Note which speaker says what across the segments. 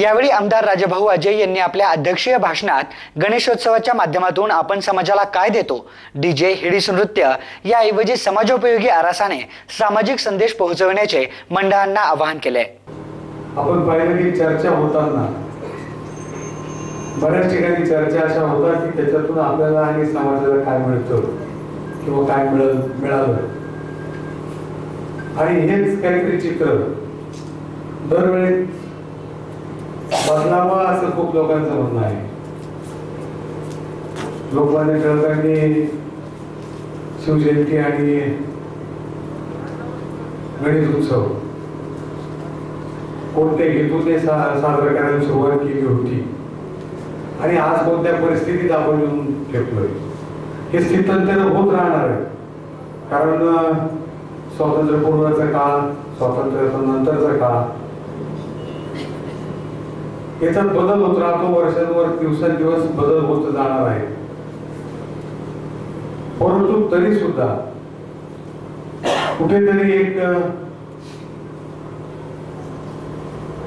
Speaker 1: यावेळी आमदार राजाभाऊ अजय यांनी आपल्या अध्यक्षीय भाषणात गणेशोत्सवाच्या माध्यमातून आपण समाजाला काय देतो डीजे हिडीस नृत्य याऐवजी समाजोपयोगी आरासाने सामाजिक संदेश पोहोचविण्याचे मंडळांना आवाहन केले.
Speaker 2: आपण पाहिलं की चर्चा होताना बऱ्याच ठिकाणी चर्चा अशा होतात की त्याच्यातून आपल्याला आणि समाजाला काय मिळतं किंवा काय मिळल मिळालं. आणि हेच काहीतरी चित्र दरवेळी बदलावा असं खूप लोकांचं म्हणणं आहे. लोकमान्य टिळकांनी शिवजयंती आणि गणेश उत्सव कोणत्या हेतूने सा साजरा करायला सुरुवात केली होती. आणि आज कोणत्या परिस्थितीत आपण येऊन ठेपलोय? हे स्थित्यंतर होत राहणार आहे. कारण स्वातंत्र्यपूर्वाचा काळ स्वातंत्र्य काळ याचा बदल होत. राहतो वर्षांवर दिवसेंदिवस बदल होत जाणार आहे. परंतु तरी सुद्धा कुठेतरी एक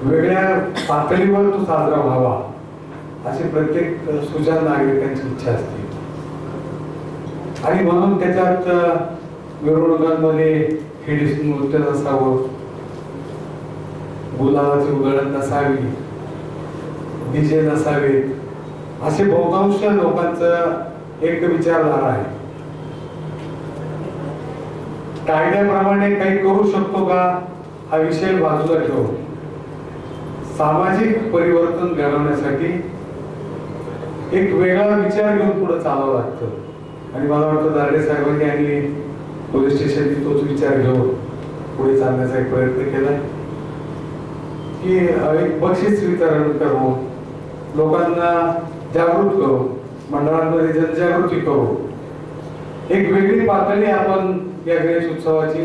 Speaker 2: वेगळ्या पातळीवर तो साजरा व्हावा अशी प्रत्येक सुजान नागरिकांची इच्छा असते. आणि म्हणून त्याच्यात मिरवणुकांमध्ये हे नृत्य नसावं. गुलाबाची उधळण नसावी. विजय नसावे. असे बहुतांश लोकांचं एक विचारधारा आहे. कायद्याप्रमाणे काही करू शकतो का? हा विषय बाजूला ठेवून सामाजिक परिवर्तन घडवण्यासाठी एक वेगळा विचार घेऊन पुढे चालावं लागतं. आणि मला वाटतं दारडे साहेबांनी आणि पोलीस स्टेशननी तोच विचार घेऊन पुढे चालण्याचा एक प्रयत्न केला. की एक बक्षीस वितरण करू लोकांना जागृत करू मंडळांमध्ये जनजागृती करू. एक वेगळी पातळी आपण या गणेश उत्सवाची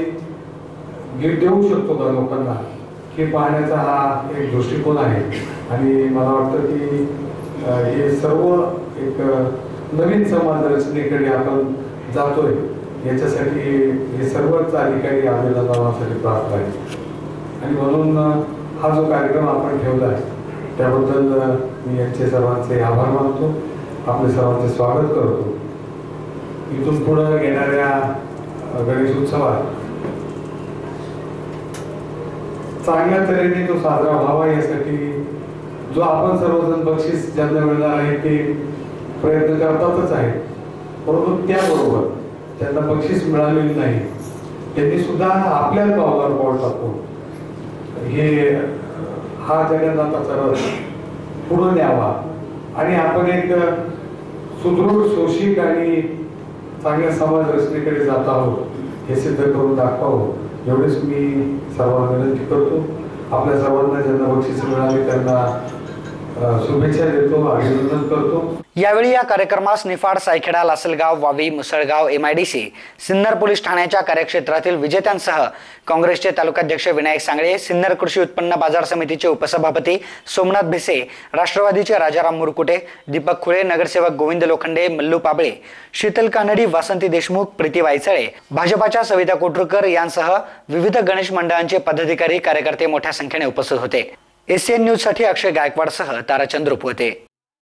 Speaker 2: गिफ्ट देऊ शकतो का लोकांना? हे पाहण्याचा हा एक दृष्टिकोन आहे. आणि मला वाटतं की हे सर्व एक नवीन समाज रचनेकडे आपण जातोय. याच्यासाठी हे सर्वच अधिकारी आलेला जावासाठी प्राप्त आहे आणि म्हणून हा जो कार्यक्रम आपण ठेवला आहे त्याबद्दल मी यांचे सर्वांचे आभार मानतो. आपले सर्वांचे स्वागत करतो. इथून पुढं येणाऱ्या गणेश उत्सवात चांगल्या तऱ्हेने तो साजरा व्हावा यासाठी जो आपण सर्वजण बक्षीस ज्यांना मिळणार आहे ते प्रयत्न करतातच आहे परंतु त्याबरोबर त्यांना बक्षीस मिळालेली नाही त्यांनी सुद्धा आपल्याला पावलावर पाऊल टाकून हे हा जगन्नाथाचा रथ पुढे न्यावा. आणि आपण एक सुदृढ सोशिक आणि चांगल्या समाज रचनेकडे जात आहोत हे सिद्ध करून दाखवावं. एवढेच मी सर्वांना विनंती करतो. आपल्या सर्वांना ज्यांना बक्षीस मिळाली त्यांना शुभेच्छा देतो अभिनंदन करतो.
Speaker 1: यावेळी या कार्यक्रमास निफाड सायखेडा लासलगाव वावी मुसळगाव एमआयडीसी सिन्नर पोलीस ठाण्याच्या कार्यक्षेत्रातील विजेत्यांसह काँग्रेसचे तालुकाध्यक्ष विनायक सांगळे सिन्नर कृषी उत्पन्न बाजार समितीचे उपसभापती सोमनाथ भिसे राष्ट्रवादीचे राजाराम मुरकुटे दीपक खुळे नगरसेवक गोविंद लोखंडे मल्लू पाबळे शीतल कानडी वासंती देशमुख प्रीती वायचळे भाजपाच्या सविता कोटरकर यांसह विविध गणेश मंडळांचे पदाधिकारी कार्यकर्ते मोठ्या संख्येने उपस्थित होते. एसीएन न्यूजसाठी अक्षय गायकवाडसह ताराचंद्र रुपवते.